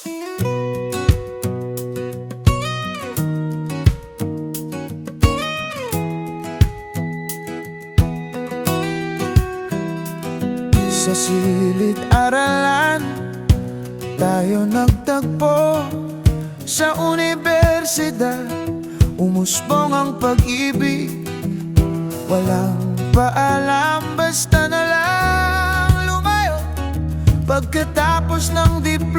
Sa silid-aralan Tayo nagtagpo. Sa universidad Umusbong ang pag-ibig. Walang paalam Basta na lang lumayo. Pagkatapos ng diploma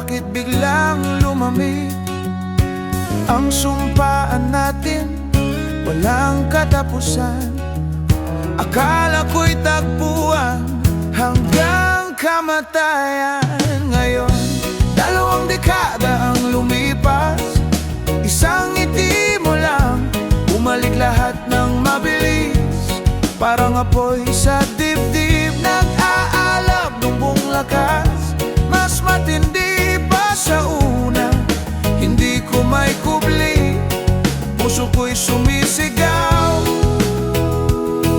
Bakit biglang lumamig Ang sumpaan natin? Walang katapusan. Akala ko'y tagpuan hanggang kamatayan. Ngayon, dalawang dekada ang lumipas. Isang ngiti mo lang, bumalik lahat ng mabilis. Parang apoy sa dibdib, nag-aalab ng buong lakas Puso ko'y sumisigaw.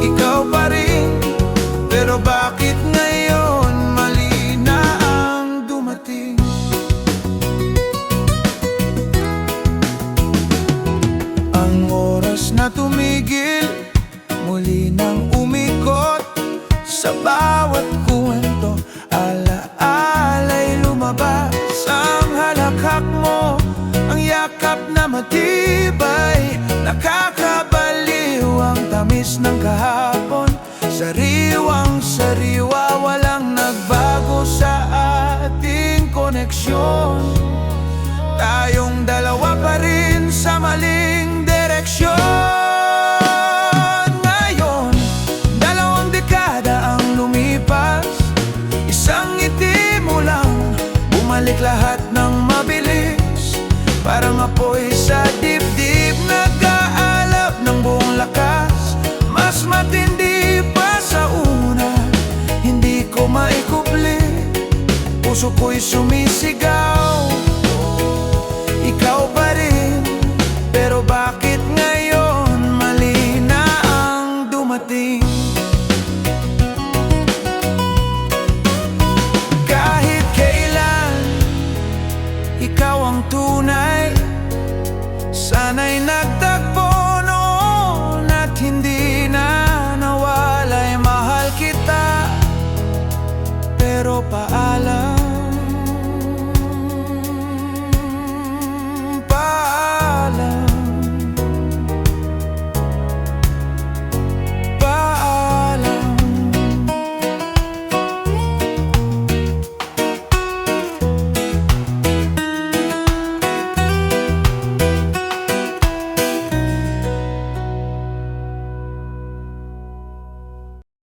Ikaw pa rin Pero bakit ngayon mali na ang dumating? Ang oras na tumigil Muli nang umikot Sa bawat kwento bumalik lahat ng mabilis. Parang apoy sa dibdib, nag-aalab ng buong lakas. Mas matindi pa sa una, hindi ko maikubli. Puso ko'y sumisigaw ang tunay. Sana'y nagtatanong